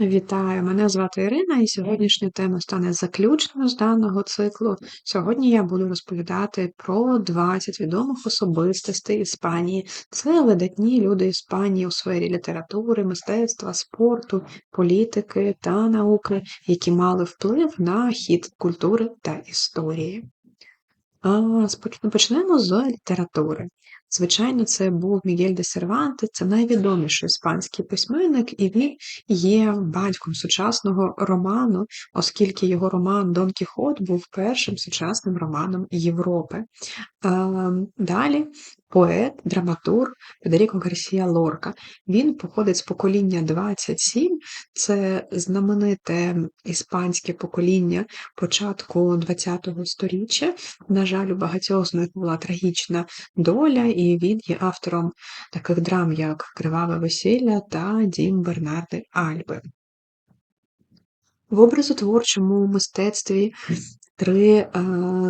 Вітаю, мене звати Ірина, і сьогоднішня тема стане заключною з даного циклу. Сьогодні я буду розповідати про 20 відомих особистостей Іспанії. Це видатні люди Іспанії у сфері літератури, мистецтва, спорту, політики та науки, які мали вплив на хід культури та історії. Почнемо з літератури. Звичайно, це був Мігель де Серванте, це найвідоміший іспанський письменник, і він є батьком сучасного роману, оскільки його роман Дон Кіхот був першим сучасним романом Європи. Далі поет, драматург Федеріко Гарсія Лорка. Він походить з покоління 27, це знамените іспанське покоління початку ХХ століття. На жаль, у багатьох з них була трагічна доля, і він є автором таких драм, як Криваве весілля та Дім Бернарди Альби. В образотворчому мистецтві три е,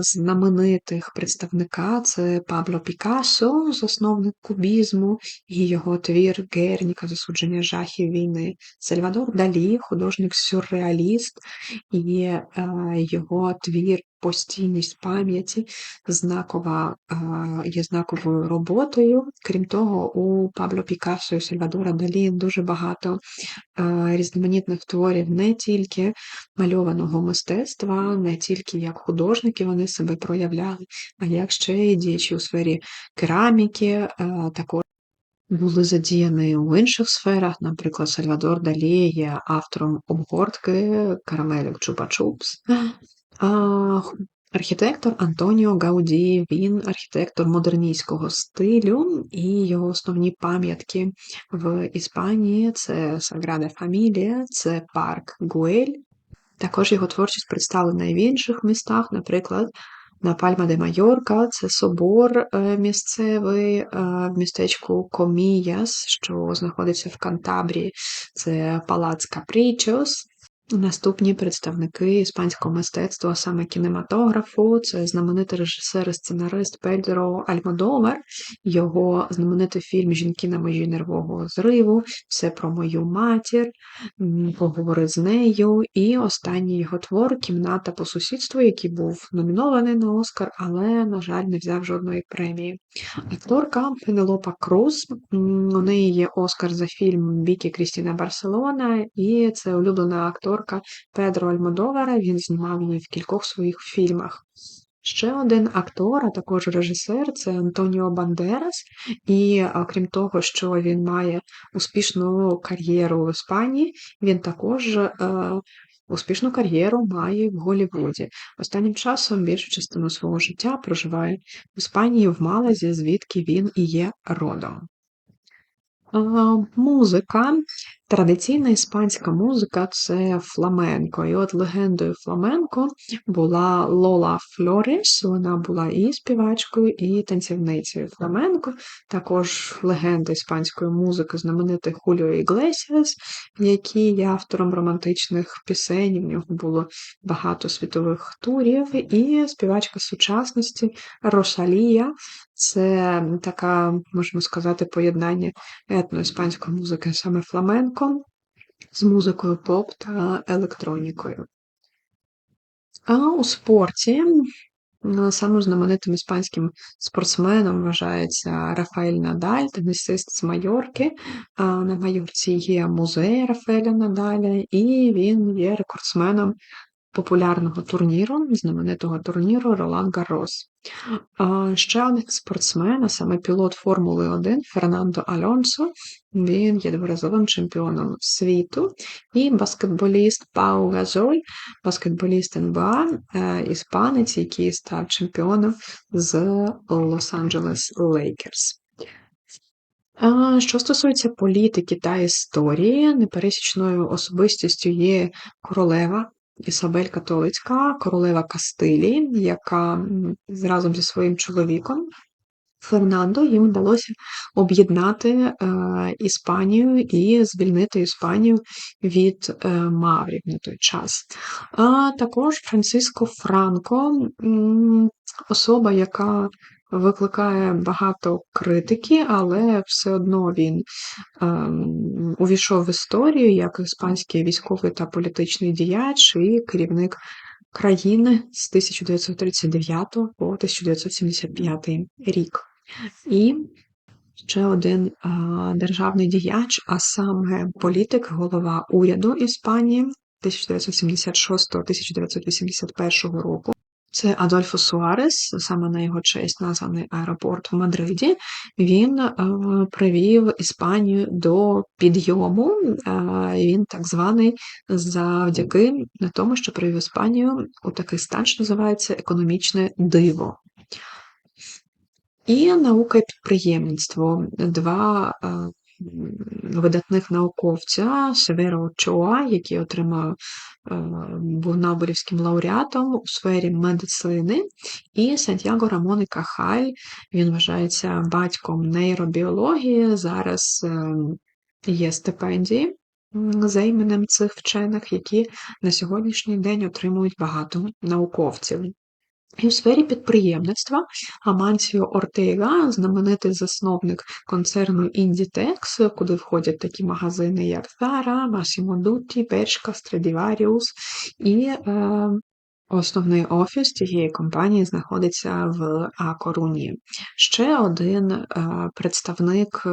знаменитих представника. Це Пабло Пікассо, засновник кубізму, і його твір Герніка, засудження жахів війни, Сальвадор Далі, художник-сюрреаліст, і е, його твір постійність пам'яті знакова, є знаковою роботою. Крім того, у Пабло Пікассо і Сальвадора Далі дуже багато різноманітних творів не тільки мальованого мистецтва, не тільки як художники вони себе проявляли, а як ще й діячі у сфері кераміки, також. Були задіяні у інших сферах, наприклад, Сальвадор Далі є автором обгортки карамелів Чупа-Чупс. Архітектор Антоніо Гауді, він архітектор модерністського стилю, і його основні пам'ятки в Іспанії це Саграда Фамілія, це парк Гуель. Також його творчість представлена і в інших містах, наприклад, на Пальма де Майорка, це собор е, місцевий е, в містечку Коміяс, що знаходиться в Кантабрії, це Палац Капрічос. Наступні представники іспанського мистецтва, саме кінематографу, це знаменитий режисер і сценарист Педро Альмодовар, його знаменитий фільм Жінки на межі нервового зриву, все про мою матір, поговори з нею. І останній його твор Кімната по сусідству, який був номінований на Оскар, але, на жаль, не взяв жодної премії. Акторка Пенелопа Круз, у неї є Оскар за фільм Бікі Крістіна Барселона, і це улюблена актор акторка Педро Альмодовара, він знімав її в кількох своїх фільмах. Ще один актор, а також режисер це Антоніо Бандерас, і крім того, що він має успішну кар'єру в Іспанії, він також е, успішну кар'єру має в Голлівуді. Останнім часом більшу частину свого життя проживає в Іспанії в Малазі, звідки він і є родом. Е, музика Традиційна іспанська музика це фламенко. І от легендою фламенко була Лола Флорес, вона була і співачкою, і танцівницею фламенко. Також легенда іспанської музики, знаменитий Хуліо Іглесіас, який є автором романтичних пісень. В нього було багато світових турів, і співачка сучасності Рошалія. Це така, можемо сказати, поєднання етноіспанської музики, саме фламенко з музикою поп та електронікою. А у спорті самим знаменитим іспанським спортсменом вважається Рафаель Надаль, тенісист з Майорки. На Майорці є музей Рафаеля Надаля, і він є рекордсменом популярного турніру, знаменитого турніру Ролан Гаррос. Ще один спортсмен, а саме пілот Формули 1 Фернандо Альонсо, він є дворазовим чемпіоном світу, і баскетболіст Пау Газоль, баскетболіст НБА, е, іспанець, який став чемпіоном з Лос-Анджелес Лейкерс. Що стосується політики та історії, непересічною особистістю є королева Ісабель Католицька, королева Кастилії, яка разом зі своїм чоловіком Фернандо їм вдалося об'єднати е, Іспанію і звільнити Іспанію від е, Маврів на той час. А також Франциско Франко, особа, яка викликає багато критики, але все одно він ем, увійшов в історію як іспанський військовий та політичний діяч і керівник країни з 1939 по 1975 рік. І ще один державний діяч, а саме політик, голова уряду Іспанії 1976-1981 року. Це Адольфо Суарес, саме на його честь названий аеропорт в Мадриді. Він е, привів Іспанію до підйому. Е, він так званий завдяки тому, що привів Іспанію у такий стан, що називається економічне диво. І наука і підприємництво. Два е, видатних науковця Северо Чоа, який отримав був Нобелівським лауреатом у сфері медицини, і Сантьяго Рамон і Кахаль, він вважається батьком нейробіології. Зараз е, є стипендії за іменем цих вчених, які на сьогоднішній день отримують багато науковців. І у сфері підприємництва. Амансіо Ортега, знаменитий засновник концерну Inditex, куди входять такі магазини, як Zara, Massimo Dutti, Bershka, Stradivarius і е, Основний офіс цієї компанії знаходиться в А-Коруні. Ще один е, представник е,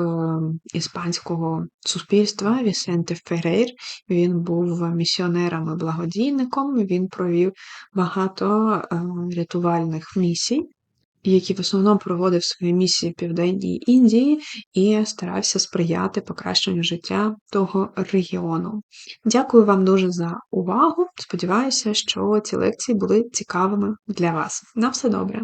іспанського суспільства Вісенте Ферейр. Він був місіонером і благодійником. Він провів багато е, рятувальних місій який в основному проводив свої місії в Південній Індії і старався сприяти покращенню життя того регіону. Дякую вам дуже за увагу. Сподіваюся, що ці лекції були цікавими для вас. На все добре!